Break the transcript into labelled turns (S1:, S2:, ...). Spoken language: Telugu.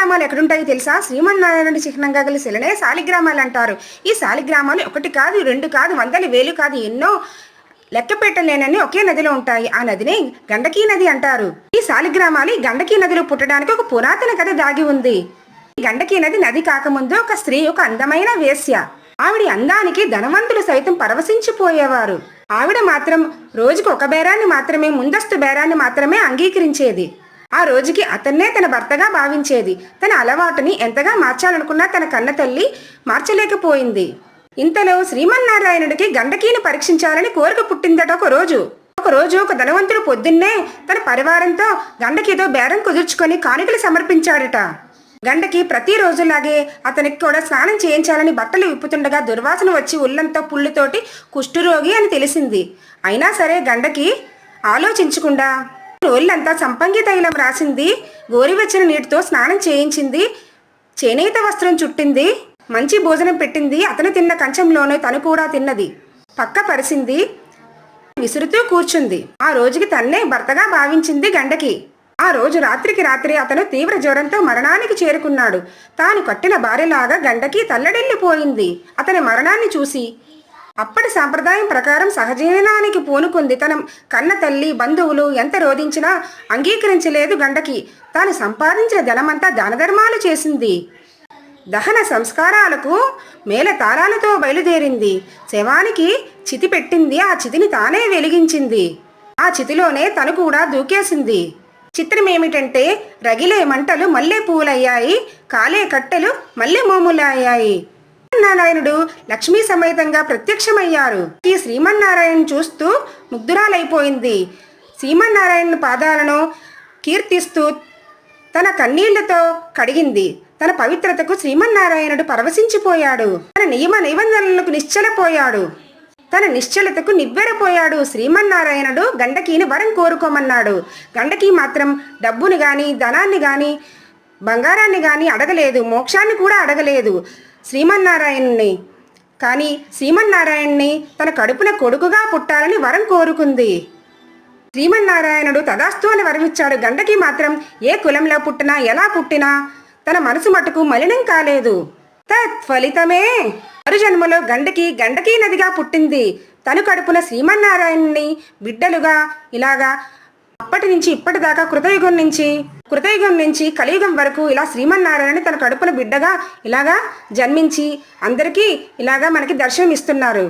S1: శాలిగ్రామాలు ఎక్కడుంటాయో తెలుసా? శ్రీమన్నారాయణ చిహ్నంగా గల శిలనే శాలిగ్రామాలు అంటారు. ఈ శాలిగ్రామాలు ఒకటి కాదు రెండు కాదు వందలు వేలు కాదు ఎన్నో లెక్క పెట్టలేనని ఒకే నదిలో ఉంటాయి. ఆ నదిని గండకీ నది అంటారు. ఈ శాలిగ్రామాలు గండకీ నదిలో పుట్టడానికి ఒక పురాతన కథ దాగి ఉంది. ఈ గండకీ నది నది కాకముందు ఒక స్త్రీ ఒక అందమైన వేశ్య. ఆవిడ అందానికి ధనవంతులు సైతం పరవశించిపోయేవారు. ఆవిడ మాత్రం రోజుకు ఒక బేరాన్ని మాత్రమే ముందస్తు బేరాన్ని మాత్రమే అంగీకరించేది. ఆ రోజుకి అతన్నే తన భర్తగా భావించేది. తన అలవాటుని ఎంతగా మార్చాలనుకున్నా తన కన్న తల్లి మార్చలేకపోయింది. ఇంతలో శ్రీమన్నారాయణుడికి గండకీని పరీక్షించాలని కోరిక పుట్టిందట ఒక రోజు. ఒక రోజు ఒక ధనవంతుడు పొద్దున్నే తన పరివారంతో గండకీతో బేరం కుదుర్చుకొని కానుకలు సమర్పించాడట. గండకి ప్రతిరోజులాగే అతనికి కూడా స్నానం చేయించాలని బట్టలు విప్పుతుండగా దుర్వాసన వచ్చి ఉల్లంతో పుళ్ళుతోటి కుష్ఠురోగి అని తెలిసింది. అయినా సరే గండకి ఆలోచించకుండా ఒళ్ళంతా సంపంగి తైలం రాసింది. గోరివెచ్చని నీటితో స్నానం చేయించింది. చేనేత వస్త్రం చుట్టింది. మంచి భోజనం పెట్టింది. అతను తిన్న కంచంలోనే తను కూడా తిన్నది. పక్క పరిసింది. విసురుతూ కూర్చుంది. ఆ రోజుకి తన్నే భర్తగా భావించింది గండకి. ఆ రోజు రాత్రికి రాత్రి అతను తీవ్ర జ్వరంతో మరణానికి చేరుకున్నాడు. తాను కట్టిన భార్యలాగా గండకి తల్లడిల్లిపోయింది. అతని మరణాన్ని చూసి అప్పటి సాంప్రదాయం ప్రకారం సహజీవనానికి పూనుకుంది. తన కన్న తల్లి బంధువులు ఎంత రోధించినా అంగీకరించలేదు గండకి. తాను సంపాదించిన ధనమంతా దానధర్మాలు చేసింది. దహన సంస్కారాలకు మేల తారాలతో బయలుదేరింది. శవానికి చితి పెట్టింది. ఆ చితిని తానే వెలిగించింది. ఆ చితిలోనే తను కూడా దూకేసింది. చిత్రం ఏమిటంటే రగిలే మంటలు మల్లె పూలయ్యాయి కాలే కట్టెలు మల్లె మోములయ్యాయి. శ్రీమన్నారాయణుడు లక్ష్మీ సమేతంగా ప్రత్యక్షమయ్యారు. ఈ శ్రీమన్నారాయణ చూస్తూ ముగ్ధురాలైపోయింది. శ్రీమన్నారాయణ పాదాలను కీర్తిస్తూ తన కన్నీళ్ళతో కడిగింది. తన పవిత్రతకు శ్రీమన్నారాయణుడు పరవశించిపోయాడు. తన నియమ నిబంధనలకు నిశ్చలపోయాడు. తన నిశ్చలతకు నివ్వెరపోయాడు. శ్రీమన్నారాయణుడు గండకీని వరం కోరుకోమన్నాడు. గండకి మాత్రం డబ్బుని గాని ధనాన్ని గాని బంగారాన్ని గాని అడగలేదు. మోక్షాన్ని కూడా అడగలేదు. శ్రీమన్నారాయణ్ణి కానీ శ్రీమన్నారాయణ్ణి తన కడుపున కొడుకుగా పుట్టాలని వరం కోరుకుంది. శ్రీమన్నారాయణుడు తదాస్తు అని వరమిచ్చాడు. గండకి మాత్రం ఏ కులంలో పుట్టినా ఎలా పుట్టినా తన మనసు మటుకు మలినం కాలేదు. తత్ఫలితమే మరుజన్మలో గండకి గండకీ నదిగా పుట్టింది. తను కడుపున శ్రీమన్నారాయణ్ణి బిడ్డలుగా ఇలాగా అప్పటి నుంచి ఇప్పటిదాకా కృతయుగం నుంచి కృతయుగం నుంచి కలియుగం వరకు ఇలా శ్రీమన్నారాయణ తన కడుపున బిడ్డగా ఇలాగా జన్మించి అందరికీ ఇలాగా మనకి దర్శనం ఇస్తున్నారు